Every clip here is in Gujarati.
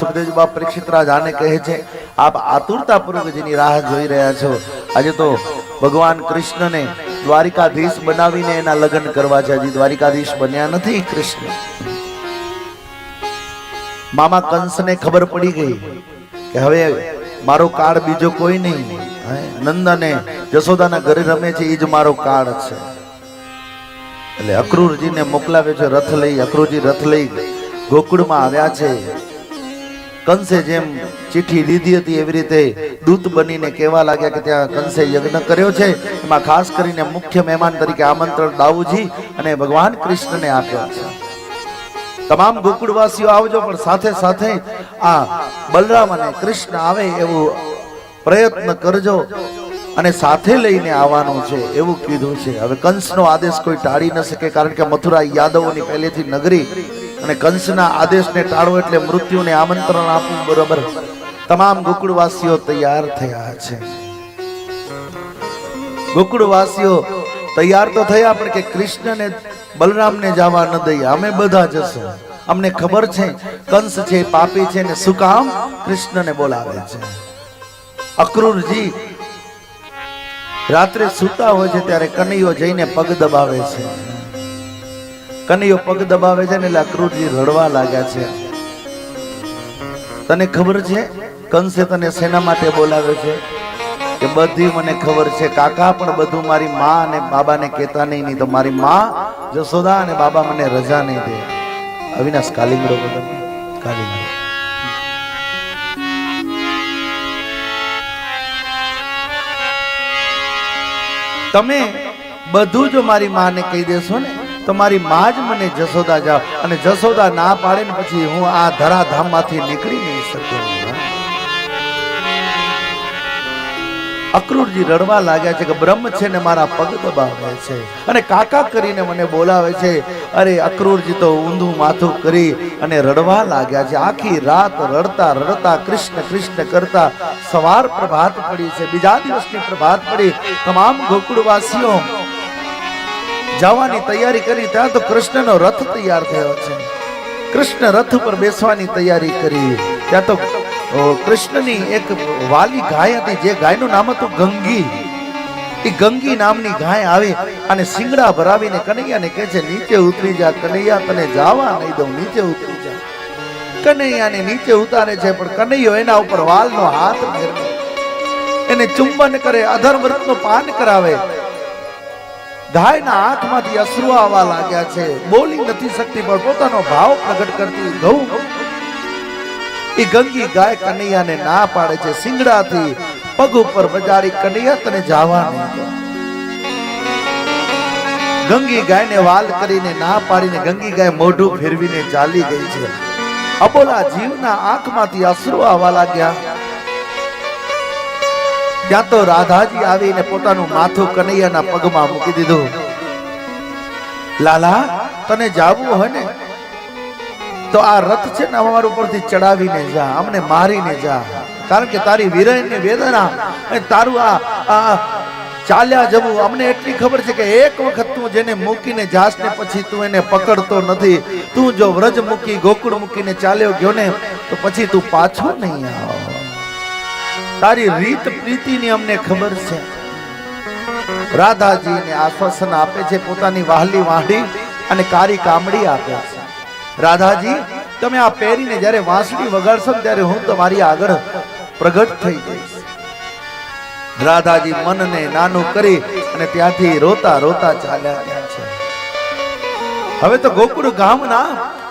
સુખદેવ બાપ આને કહે છે, આપ આતુરતાપૂર્વક જેની રાહ જોઈ રહ્યા છો. આજે તો ભગવાન કૃષ્ણને દ્વારિકાધીશ બનાવીને એના લગ્ન કરવા છે. હજી દ્વારિકાધીશ બન્યા નથી કૃષ્ણ. મામા કંસને ખબર પડી ગઈ કે હવે મારો કાળ બીજો કોઈ નહીં. નંદ અને જશોદાના ઘરે રમે છે એ જ મારો કાળ છે. એટલે અક્રૂરજીને મોકલાવે છે, રથ લઈ, અક્રૂરજી રથ લઈ ગોકુળમાં આવ્યા છે. કંસે જેમ ચિઠ્ઠી લીધી હતી એવી રીતે દૂત બનીને કહેવા લાગ્યા કે ત્યાં કંસે યજ્ઞ કર્યો છે. એમાં ખાસ કરીને મુખ્ય મહેમાન તરીકે આમંત્રણ દાઉજી અને ભગવાન કૃષ્ણને આપ્યો છે. તમામ ગોકુળવાસીઓ આવજો, પણ સાથે સાથે આ બલરામ અને કૃષ્ણ આવે એવું પ્રયત્ન કરજો અને સાથે લઈને આવવાનું છે એવું કીધું છે. હવે કંસનો આદેશ કોઈ ટાળી ન શકે, કારણ કે મથુરા યાદવોની પહેલેથી નગરી અને કંસના આદેશને ટાળવો એટલે મૃત્યુને આમંત્રણ આપવું બરોબર. તમામ ગોકુળવાસીઓ તૈયાર થયા છે. ગોકુળવાસીઓ તૈયાર તો થયા, પણ કે કૃષ્ણને, બલરામને જવા ન દઈએ. અમે બધા જશું. અમને ખબર છે, કંસ છે, પાપી છે, ને શું કામ? કૃષ્ણને બોલાવે છે. અક્રૂરજી રાત્રે સૂતા હોય છે, ત્યારે કનૈયો જઈને પગ દબાવે છે. કનૈયો પગ દબાવે છે ને એટલે રડવા લાગ્યા છે. તને ખબર છે? કંસે તને શેના માટે બોલાવે છે? કે બધી મને ખબર છે. કાકા પણ બધું મારી માં અને બાબાને કહેતા નહીં નહીં તો મારી માં જશોદા અને બાબા મને રજા નહીં દે. અવિનાશ કાલિંગડો બધા કાલિંગડો. તમે બધું જો મારી માને કહી દેશો ને? તો મારી માં જ મને જશોદા જાવ અને જશોદા ના પાડે ને પછી હું આ ધરાધામમાંથી નીકળી નહીં શકું અક્રૂરજી રડવા લાગ્યા છે કે બ્રહ્મ છે ને મારા પગ દબાવે છે. અને કાકા કરીને મને બોલાવે છે, અરે અક્રૂરજી તો ઊંધું માથું કરી અને રડવા લાગ્યા છે. આખી રાત રડતા રડતા કૃષ્ણ કૃષ્ણ કરતા સવાર પ્રભાત પડી છે. બીજા દિવસની પ્રભાત પડી. તમામ ગોકુળવાસીઓ જવાની તૈયારી કરી ત્યાં તો કૃષ્ણનો રથ તૈયાર થયો છે. કૃષ્ણ રથ ઉપર બેસવાની તૈયારી કરી. ત્યાં તો કૃષ્ણની એક વાલી ગાય હતી, જે ગાયનું નામ હતું ગંગી. એ ગંગી નામની ગાય આવે અને સિંગડા ભરાવીને કનૈયાને કહે છે, નીચે ઉતરી જા, કનૈયા તને જાવા નહીં દઉં, નીચે ઉતરી જા. કનૈયાને નીચે ઉતારે છે, પણ કનૈયો એના ઉપર વાલનો હાથ એને ચુંબન કરે અધર રત્નો પાન કરાવે. ગાયના આંખમાંથી અશ્રુ આવવા લાગ્યા છે. બોલી નથી શકતી, પણ પોતાનો ભાવ પ્રગટ કરતી ગૌ એ ગંગી ગાય કનૈયાને ના પાડે છે. સિંગડાથી પગ ઉપર બજારી કનૈયા તને જાવા નહીં. ગંગી ગાયને વાલ કરીને ના પાડીને ગંગી ગાય મોઢું ફેરવીને ચાલી ગઈ છે. અબોલા જીવના આંખમાંથી અશ્રુ આવવા લાગ્યા. ત્યાં તો રાધાજી આવીને પોતાનું માથું કનૈયાના પગમાં મૂકી દીધું. લાલા, તને જાવું હોય ને, તો આ રથ છે ને અમારા ઉપરથી ચડાવીને જા, અમને મારીને જા. કારણ કે તારી વિરહની વેદના અને તારું આ ચાલ્યા જવું, અમને એટલી ખબર છે કે એક વખત તું જેને મૂકીને જાસ ને પછી તું એને પકડતો નથી. તું જો વ્રજ મૂકી, ગોકુળ મૂકીને ચાલ્યો ગયો ને, તો પછી તું પાછો નહીં આવ. તારી રીત પ્રીતિની અમને ખબર છે. રાધાજીને આશ્વાસન આપે છે, પોતાની વાહલી વાહડી અને કારી કામડી આપે છે. રાધાજી, તમે આ પહેરીને જ્યારે વાંસળી વગાડશો ત્યારે હું તમારી આગળ પ્રગટ થઈ જઈશ. રાધાજી મનને નાનું કરી અને ત્યાંથી રોતા રોતા ચાલ્યા ગયા છે. હવે તો ગોકુળ ગામના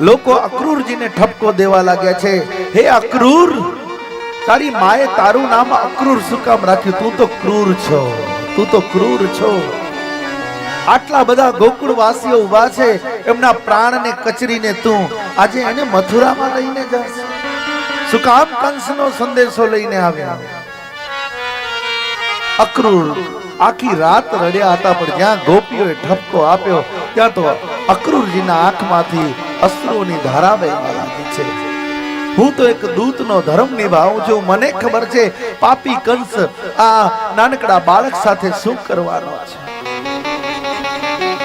લોકો અક્રૂરજીને ઠપકો દેવા લાગ્યા છે. હે અક્રૂર! તારી માએ તારું નામ અક્રૂર શું કામ રાખ્યું. તું તો ક્રૂર છો. તું તો ક્રૂર છો. આટલા બધા ગોકુળ વાસીઓ ઊભા છે. એમના પ્રાણને કચરીને તું આજે એને મથુરામાં લઈને જાસ શું કામ કંસનો સંદેશો લઈને આવ્યા. અક્રૂર આખી રાત રડ્યા હતા, પણ જ્યાં ગોપીઓએ ઠપકો આપ્યો, ત્યાં તો અક્રૂરજીના આંખમાંથી અશ્રુઓની ધારા વહેવા લાગી છે. હું તો એક દૂતનો ધર્મ નિભાવું છું મને ખબર છે, પાપી કંસ આ નાનકડા બાળક સાથે શું કરવાનો છે?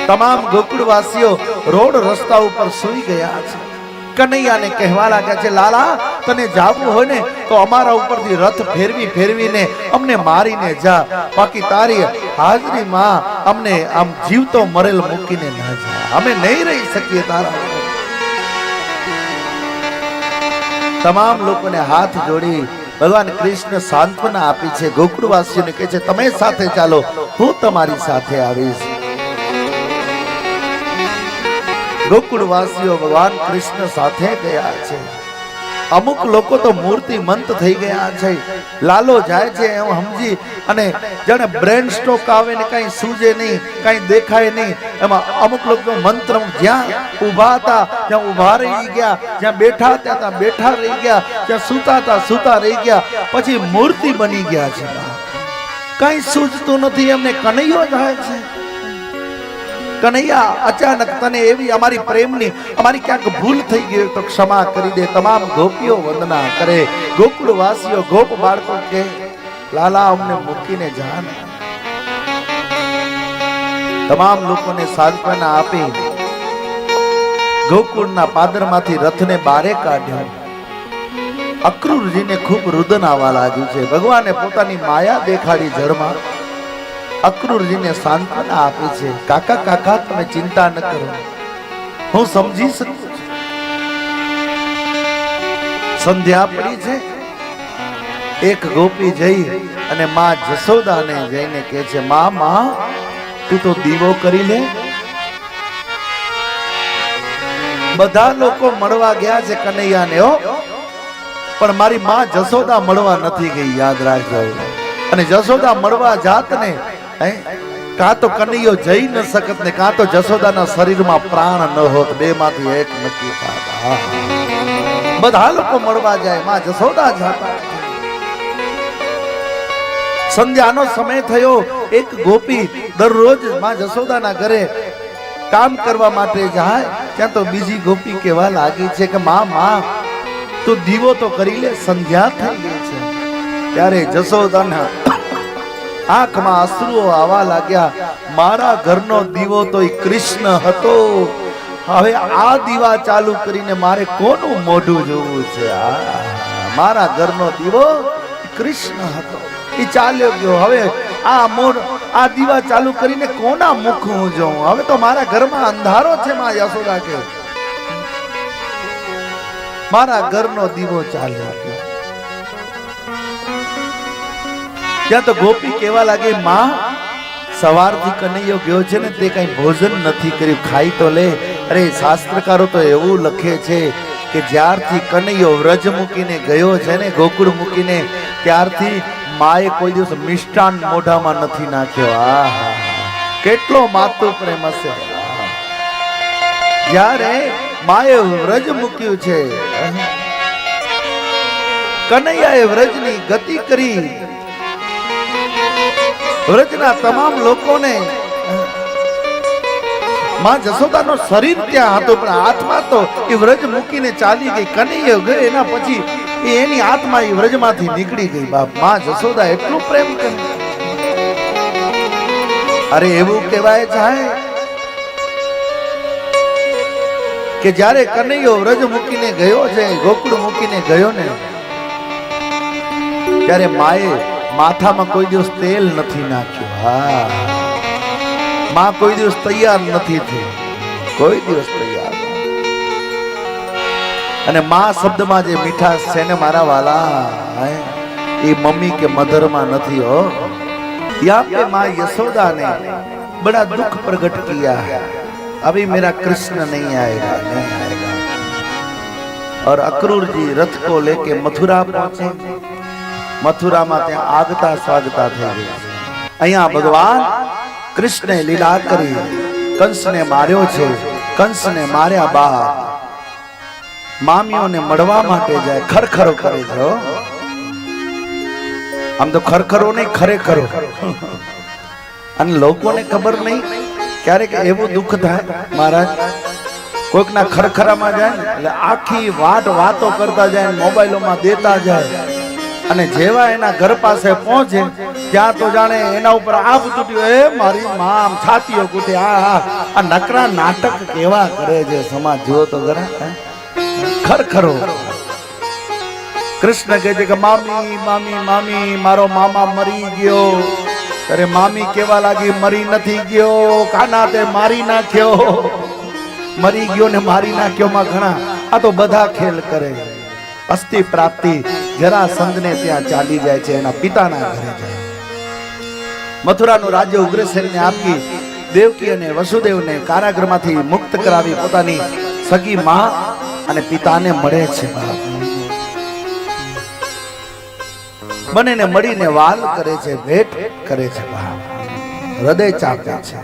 તમામ ગોકુળવાસીઓ રોડ રસ્તા ઉપર સૂઈ ગયા છે. કનૈયાને કહેવા લાગ્યા છે, લાલા, તને જાવું હોય ને, તો અમારા ઉપરથી રથ ફેરવી ફેરવીને અમને મારીને જા. બાકી તારી હાજરીમાં અમને આમ જીવતો મરેલ મૂકીને ના જા. અમે નહીં રહી શકીએ તારા તમામ લોકોને હાથ જોડી ભગવાન કૃષ્ણ સાંત્વના આપી છે. ગોકુળવાસીઓને કહે છે, તમે સાથે ચાલો, હું તમારી સાથે આવીશ. ગોકુળવાસીઓ ભગવાન કૃષ્ણ સાથે ગયા છે. અમુક લોકો તો મૂર્તિ મંત થઈ ગયા છે. લાલો જાય છે એમ સમજી અને જાણે બ્રેન સ્ટોક આવે ને કઈ સૂજે નહીં, કઈ દેખાય નહીં. એમાં અમુક લોકો મંત્ર જ્યાં ઊભા હતા, ત્યાં ઊભા રહી ગયા. જ્યાં બેઠા હતા, ત્યાં બેઠા રહી ગયા. જ્યાં સૂતા હતા, સૂતા રહી ગયા. પછી મૂર્તિ બની ગયા છે. કઈ સૂઝતું નથી, એમને કનૈયો જાય છે. કનૈયા, અચાનક તને એવી અમારી પ્રેમની, અમારી ક્યાંક ભૂલ થઈ ગઈ તો ક્ષમા કરી દે. તમામ ગોપીઓ વંદના કરે. ગોકુળ વાસીઓ ગોપ બાળકો કે, લાલા અમને મૂકીને જાન. તમામ લોકોને સાંત્વના આપી. ગોકુળના પાદરમાંથી રથને બારે કાઢ્યો. અક્રૂરજીને ખૂબ રુદન આવવા લાગ્યું છે. ભગવાને પોતાની માયા દેખાડી જળમાં અક્રૂરજીને સાંત્વના આપે છે. કાકા કાકા, તમે ચિંતા ન કરો. હું સમજી શકું સંધ્યા પડી છે. એક ગોપી જઈ અને માં જસોદાને જઈને કહે છે, માં માં, તું તો દીવો કરી લે. બધા લોકો મળવા ગયા છે કનૈયાને, હો. પણ મારી માં જસોદા મળવા નથી ગઈ, યાદ રાખજો. અને જસોદા મળવા જાત ને કાં તો કનૈયો જઈ ન શકત ને કાં તો જસોદાના શરીરમાં પ્રાણ ન હોત બે માંથી એક નક્કી થાત. બધા લોકો મળવા જાય, માં જસોદા જાતા સંધ્યાનો સમય થયો, એક ગોપી દરરોજમાં જસોદાના ઘરે કામ કરવા માટે જાય, ત્યાં તો બીજી ગોપી કહેવા લાગી છે કે, માં માં, તું દીવો તો કરી લે, સંધ્યા થઈ ગઈ છે. ત્યારે જસોદાના આંખમાં અશ્રુઓ આવા લાગ્યા. મારા ઘરનો દીવો તો કૃષ્ણ હતો. હવે આ દીવા ચાલુ કરીને મારે કોનું મોઢું જોવું છે? મારા ઘરનો દીવો કૃષ્ણ હતો. એ ચાલ્યો ગયો. હવે આ મોઢ, આ દીવા ચાલુ કરીને કોના મુખ હું જોઉં? હવે તો મારા ઘરમાં અંધારો છે માં યશોદા કે. મારા ઘરનો દીવો ચાલ્યો ગયો. ત્યાં તો ગોપી કેવા લાગે, માં, સવારથી કનૈયો ગયો છે ને તે કઈ ભોજન નથી કર્યું, ખાઈ તો લે. અરે, શાસ્ત્રકારો તો એવું લખે છે કે જ્યારથી કનૈયો વ્રજ મૂકીને ગયો છે ને, ગોકુળ મૂકીને, ત્યારથી માએ કોઈ દિવસ મિષ્ટાન મોઢામાં નથી નાખ્યો. આહા. કેટલો માતો પ્રેમ હશે. જ્યારે માએ વ્રજ મૂક્યું છે, કનૈયાએ વ્રજની ગતિ કરી વ્રજના તમામ લોકોને માં જશોદાનો શરીર ત્યાં હતું, પણ આત્મા તો એ વ્રજ મૂકીને ચાલી ગઈ. કનૈયો ગયો એના પછી એની આત્મા એ વ્રજમાંથી નીકળી ગઈ. બાપ, માં જશોદા એટલું પ્રેમ કર્યું અરે એવું કહેવાય જાય કે જ્યારે કનૈયો વ્રજ મૂકીને ગયો છે, ગોકુળ મૂકીને ગયો ને, ત્યારે માએ માથામાં કોઈ દિવસ તેલ નથી નાખ્યું હા માં કોઈ દિવસ તૈયાર નથી થઈ કોઈ દિવસ તૈયાર નથી. અને માં શબ્દમાં જે મીઠાશ છે ને મારા વાલા હે, એ મમ્મી કે મધરમાં નથી હો यहाँ पे माँ यशोदा ने बड़ा दुख प्रकट किया है अभी मेरा कृष्ण नहीं आएगा नहीं आएगा और अक्रूर जी रथ को लेके मथुरा पहुंचे મથુરામાં ત્યાં આગતા સ્વાગતા થઈ ગઈ અહીંયા ભગવાન કૃષ્ણે લીલા કરી, કંસને માર્યો છે, કંસને માર્યા બાદ મામીઓને મળવા માટે જાય, ખરખરો કરે છે આમ તો ખરખરો નહીં, ખરેખરો. અને લોકોને ખબર નહીં ક્યારેક એવું દુઃખ થાય, મહારાજ. કોઈકના ખરખરામાં જાય એટલે આખી વાત વાતો કરતા જાય મોબાઈલોમાં દેતા જાય. અને જેવા એના ઘર પાસે પહોંચે, ત્યાં તો જાણે એના ઉપર આપ તૂટ્યો. એ મારી માં, આમ છાતીઓ કૂટે. આ આ નકરા નાટક કેવા કરે છે સમાજ? જુઓ તો હે? ખરખરો. કૃષ્ણ કહે છે કે, મામી મામી મામી, મારો મામા મરી ગયો. અરે, મામી કેવા લાગી? મરી નથી ગયો. કાના તે મારી નાખ્યો. મરી ગયો ને મારી નાખ્યો માં ઘણા. આ તો બધા ખેલ કરે. અસ્થિ પ્રાપ્તિ. જરા સંતને ત્યાં ચાલી જાય છે, એના પિતાના ઘરે જાય. મથુરાનું રાજ્ય ઉગ્રસેનને આપી દેવકી અને વસુદેવને કારાગૃહમાંથી મુક્ત કરાવી પોતાની સગી માં અને પિતાને મળે છે બંનેને મળીને વાલ કરે છે ભેટ કરે છે. હૃદય ચાપે છે.